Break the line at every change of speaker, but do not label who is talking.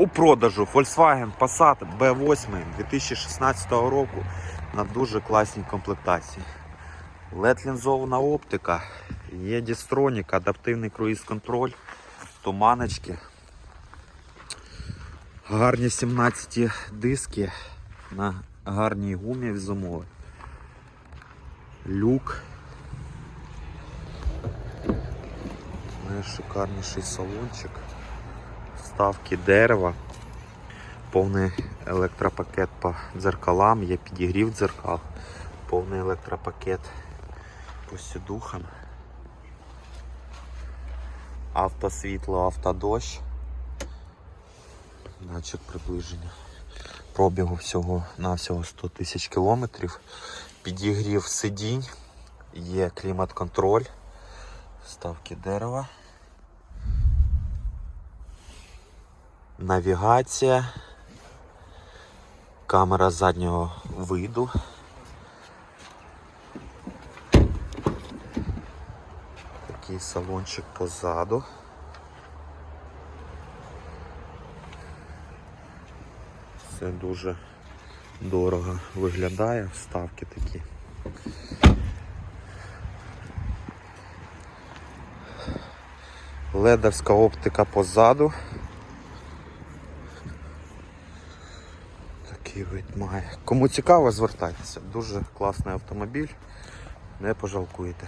У продажу Volkswagen Passat B8 2016 року на дуже класній комплектації. LED-лінзована оптика, є дістронік, адаптивний круїз-контроль, туманочки, гарні 17 диски на гарній гумі зимовій. Люк. Найшикарніший салончик вставки дерева, повний електропакет по дзеркалам, є підігрів дзеркал, повний електропакет по сідухам, автосвітло, автодощ, датчик приближення. Пробігу всього на всього 100 тисяч кілометрів. Підігрів сидінь, є клімат-контроль, вставки дерева. Навігація, камера заднього виду. Такий салончик позаду. Все дуже дорого виглядає, вставки такі. Ледовська оптика позаду. Такий вид має. Кому цікаво, звертайтеся. Дуже класний автомобіль. Не пожалкуєте.